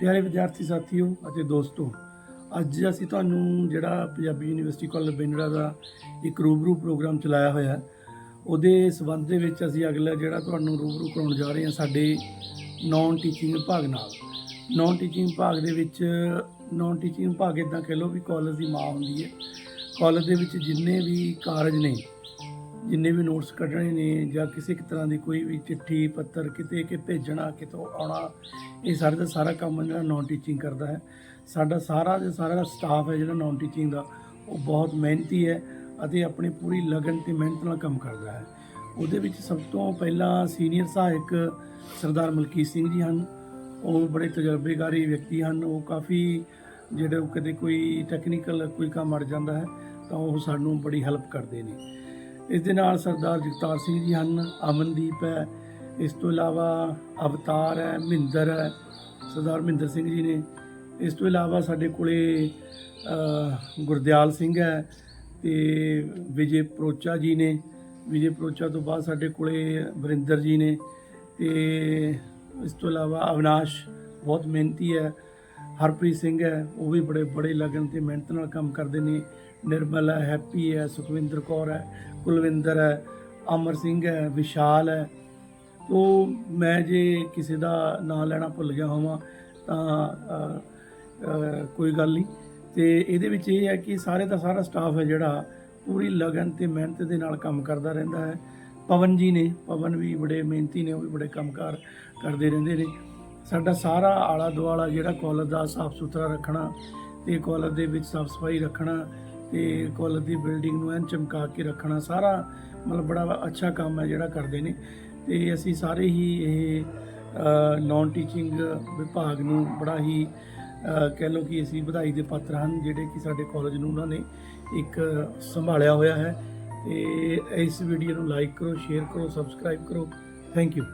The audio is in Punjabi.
ਪਿਆਰੇ ਵਿਦਿਆਰਥੀ ਸਾਥੀਓ ਅਤੇ ਦੋਸਤੋ, ਅੱਜ ਅਸੀਂ ਤੁਹਾਨੂੰ ਜਿਹੜਾ ਪੰਜਾਬੀ ਯੂਨੀਵਰਸਿਟੀ ਕਾਲਜ ਬਿੰਦੜਾ ਦਾ ਇੱਕ ਰੂਬਰੂ ਪ੍ਰੋਗਰਾਮ ਚਲਾਇਆ ਹੋਇਆ ਹੈ, ਉਹਦੇ ਸਬੰਧ ਦੇ ਵਿੱਚ ਅਸੀਂ ਅਗਲਾ ਜਿਹੜਾ ਤੁਹਾਨੂੰ ਰੂਬਰੂ ਕਰਾਉਣ ਜਾ ਰਹੇ ਹਾਂ ਸਾਡੇ ਨਾਨ ਟੀਚਿੰਗ ਵਿਭਾਗ ਨਾਲ। ਨਾਨ ਟੀਚਿੰਗ ਵਿਭਾਗ ਦੇ ਵਿੱਚ ਨਾਨ ਟੀਚਿੰਗ ਵਿਭਾਗ ਇਦਾਂ ਕਹਿ ਲਓ ਵੀ ਕਾਲਜ ਦੀ ਮਾਂ ਹੁੰਦੀ ਹੈ। ਕਾਲਜ ਦੇ ਵਿੱਚ ਜਿੰਨੇ ਵੀ ਕਾਰਜ ਨੇ ਜਿੰਨੇ ਵੀ ਨੋਟਸ ਕੱਢਣੇ ਨੇ ਜਾਂ ਕਿਸੇ ਇੱਕ ਤਰ੍ਹਾਂ ਦੀ ਕੋਈ ਵੀ ਚਿੱਠੀ, ਪੱਤਰ ਕਿਤੇ ਕਿ ਭੇਜਣਾ, ਕਿਤੋਂ ਆਉਣਾ, ਇਹ ਸਾਰੇ ਦਾ ਸਾਰਾ ਕੰਮ ਜਿਹੜਾ ਨਾਨ ਟੀਚਿੰਗ ਕਰਦਾ ਹੈ। ਸਾਡਾ ਸਾਰਾ ਦੇ ਸਾਰਾ ਸਟਾਫ ਹੈ ਜਿਹੜਾ ਨਾਨ ਟੀਚਿੰਗ ਦਾ, ਉਹ ਬਹੁਤ ਮਿਹਨਤੀ ਹੈ ਅਤੇ ਆਪਣੀ ਪੂਰੀ ਲਗਨ ਤੇ ਮਿਹਨਤ ਨਾਲ ਕੰਮ ਕਰਦਾ ਹੈ। ਉਹਦੇ ਵਿੱਚ ਸਭ ਤੋਂ ਪਹਿਲਾਂ ਸੀਨੀਅਰ ਸਹਾਇਕ ਸਰਦਾਰ ਮਲਕੀਤ ਸਿੰਘ ਜੀ ਹਨ। ਉਹ ਬੜੇ ਤਜਰਬੇਕਾਰੀ ਵਿਅਕਤੀ ਹਨ। ਉਹ ਕਾਫੀ ਜਿਹੜੇ ਉਹ ਕਦੇ ਕੋਈ ਟੈਕਨੀਕਲ ਕੋਈ ਕੰਮ ਅੜ ਜਾਂਦਾ ਹੈ ਤਾਂ ਉਹ ਸਾਨੂੰ ਬੜੀ ਹੈਲਪ ਕਰਦੇ ਨੇ। ਇਸ ਦੇ ਨਾਲ ਸਰਦਾਰ ਜਗਤਾਰ ਸਿੰਘ ਜੀ ਹਨ, ਅਮਨਦੀਪ ਹੈ, ਇਸ ਤੋਂ ਇਲਾਵਾ ਅਵਤਾਰ ਹੈ, ਮਹਿੰਦਰ ਹੈ, ਸਰਦਾਰ ਮਹਿੰਦਰ ਸਿੰਘ ਜੀ ਨੇ। ਇਸ ਤੋਂ ਇਲਾਵਾ ਸਾਡੇ ਕੋਲੇ ਗੁਰਦਿਆਲ ਸਿੰਘ ਹੈ ਤੇ ਵਿਜੇ ਪ੍ਰੋਚਾ ਜੀ ਨੇ। ਵਿਜੇ ਪ੍ਰੋਚਾ ਤੋਂ ਬਾਅਦ ਸਾਡੇ ਕੋਲੇ ਵਰਿੰਦਰ ਜੀ ਨੇ ਤੇ ਇਸ ਤੋਂ ਇਲਾਵਾ ਅਵਿਨਾਸ਼ ਬਹੁਤ ਮਿਹਨਤੀ ਹੈ, ਹਰਪ੍ਰੀਤ ਸਿੰਘ ਹੈ, ਉਹ ਵੀ ਬੜੇ ਬੜੇ ਲਗਨ ਤੇ ਮਿਹਨਤ ਨਾਲ ਕੰਮ ਕਰਦੇ ਨੇ। ਨਿਰਮਲ ਹੈ, ਹੈਪੀ ਹੈ, ਸੁਖਵਿੰਦਰ ਕੌਰ ਹੈ, ਕੁਲਵਿੰਦਰ ਹੈ, ਅਮਰ ਸਿੰਘ ਹੈ, ਵਿਸ਼ਾਲ ਹੈ। ਤੋ ਮੈਂ ਜੇ ਕਿਸੇ ਦਾ ਨਾਂ ਲੈਣਾ ਭੁੱਲ ਗਿਆ ਹੋਵਾਂ, ਤਾਂ ਕੋਈ ਗੱਲ ਨਹੀਂ। ਤੇ ਇਹਦੇ ਵਿੱਚ ਇਹ ਹੈ ਕਿ ਸਾਰੇ ਦਾ ਸਾਰਾ ਸਟਾਫ ਹੈ ਜਿਹੜਾ, ਪੂਰੀ ਲਗਨ ਤੇ ਮਿਹਨਤ ਦੇ ਨਾਲ ਕੰਮ ਕਰਦਾ ਰਹਿੰਦਾ ਹੈ। ਪਵਨ ਜੀ ਨੇ, ਪਵਨ ਵੀ ਬੜੇ ਮਿਹਨਤੀ ਨੇ, ਉਹ ਵੀ ਬੜੇ ਕੰਮਕਾਰ ਕਰਦੇ ਰਹਿੰਦੇ ਨੇ। ਸਾਡਾ ਸਾਰਾ ਆਲਾ ਦੁਆਲਾ ਜਿਹੜਾ ਕਾਲਜ ਦਾ ਸਾਫ਼ ਸੁਥਰਾ ਰੱਖਣਾ ਤੇ ਕਾਲਜ ਦੇ ਵਿੱਚ ਸਾਫ਼ ਸਫ਼ਾਈ ਰੱਖਣਾ ਤੇ ਕਾਲਜ ਦੀ ਬਿਲਡਿੰਗ ਨੂੰ ਐਨ ਚਮਕਾ ਕੇ ਰੱਖਣਾ ਸਾਰਾ ਮਤਲਬ ਬੜਾ ਅੱਛਾ ਕੰਮ ਹੈ ਜਿਹੜਾ ਕਰਦੇ ਨੇ। ਤੇ ਅਸੀਂ ਸਾਰੇ ਹੀ ਇਹ ਨਾਨ ਟੀਚਿੰਗ ਵਿਭਾਗ ਨੂੰ ਬੜਾ ਹੀ ਕਹਿ ਲਓ ਕਿ ਅਸੀਂ ਵਧਾਈ ਦੇ ਪਾਤਰ ਹਨ ਜਿਹੜੇ ਕਿ ਸਾਡੇ ਕਾਲਜ ਨੂੰ ਉਹਨਾਂ ਨੇ ਇੱਕ ਸੰਭਾਲਿਆ ਹੋਇਆ ਹੈ। ਤੇ ਇਸ ਵੀਡੀਓ ਨੂੰ ਲਾਈਕ ਕਰੋ ਸ਼ੇਅਰ ਕਰੋ ਸਬਸਕ੍ਰਾਈਬ ਕਰੋ। Thank you